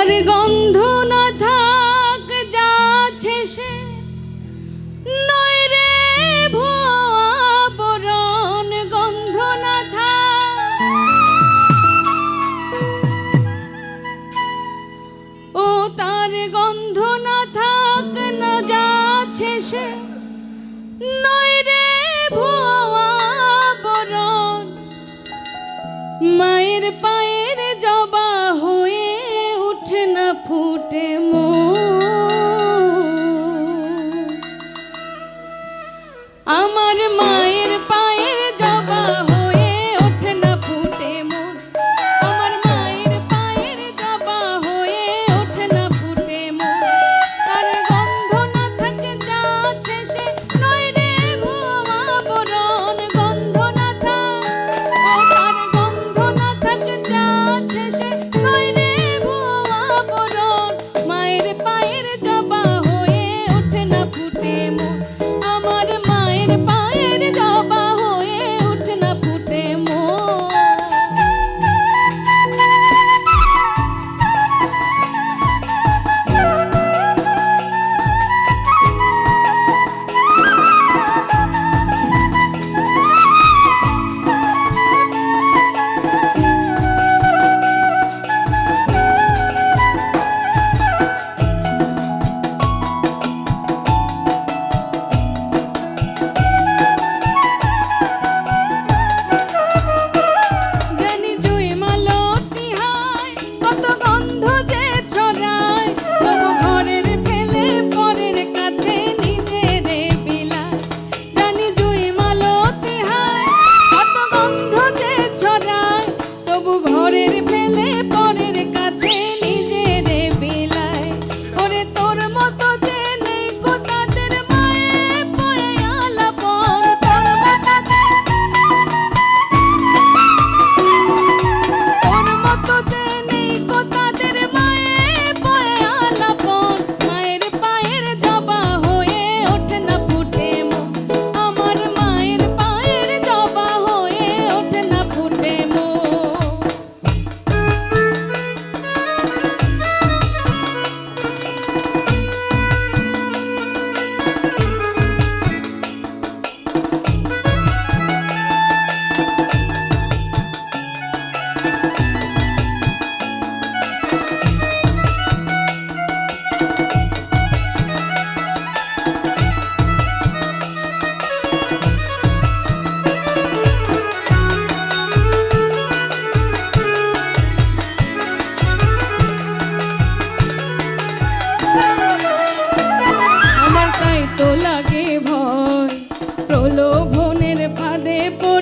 আর গন্ধ না থাক যাচ্ছে সে। নয় রে গন্ধ না থাক। ও তার গন্ধ না থাক, না যাচ্ছে সে।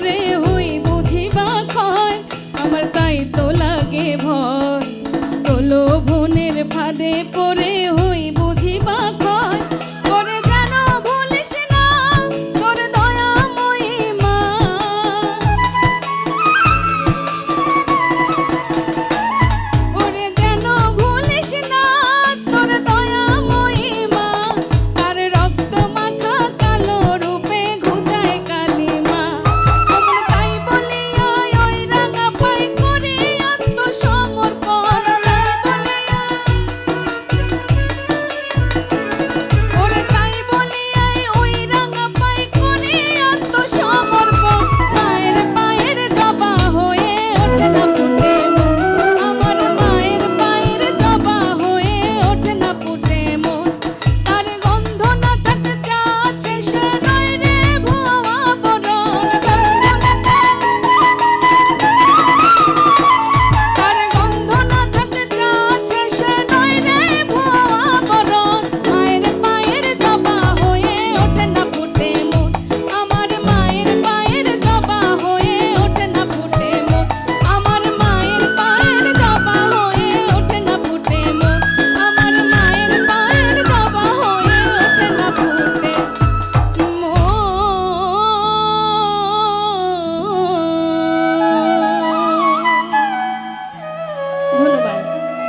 हुए हुए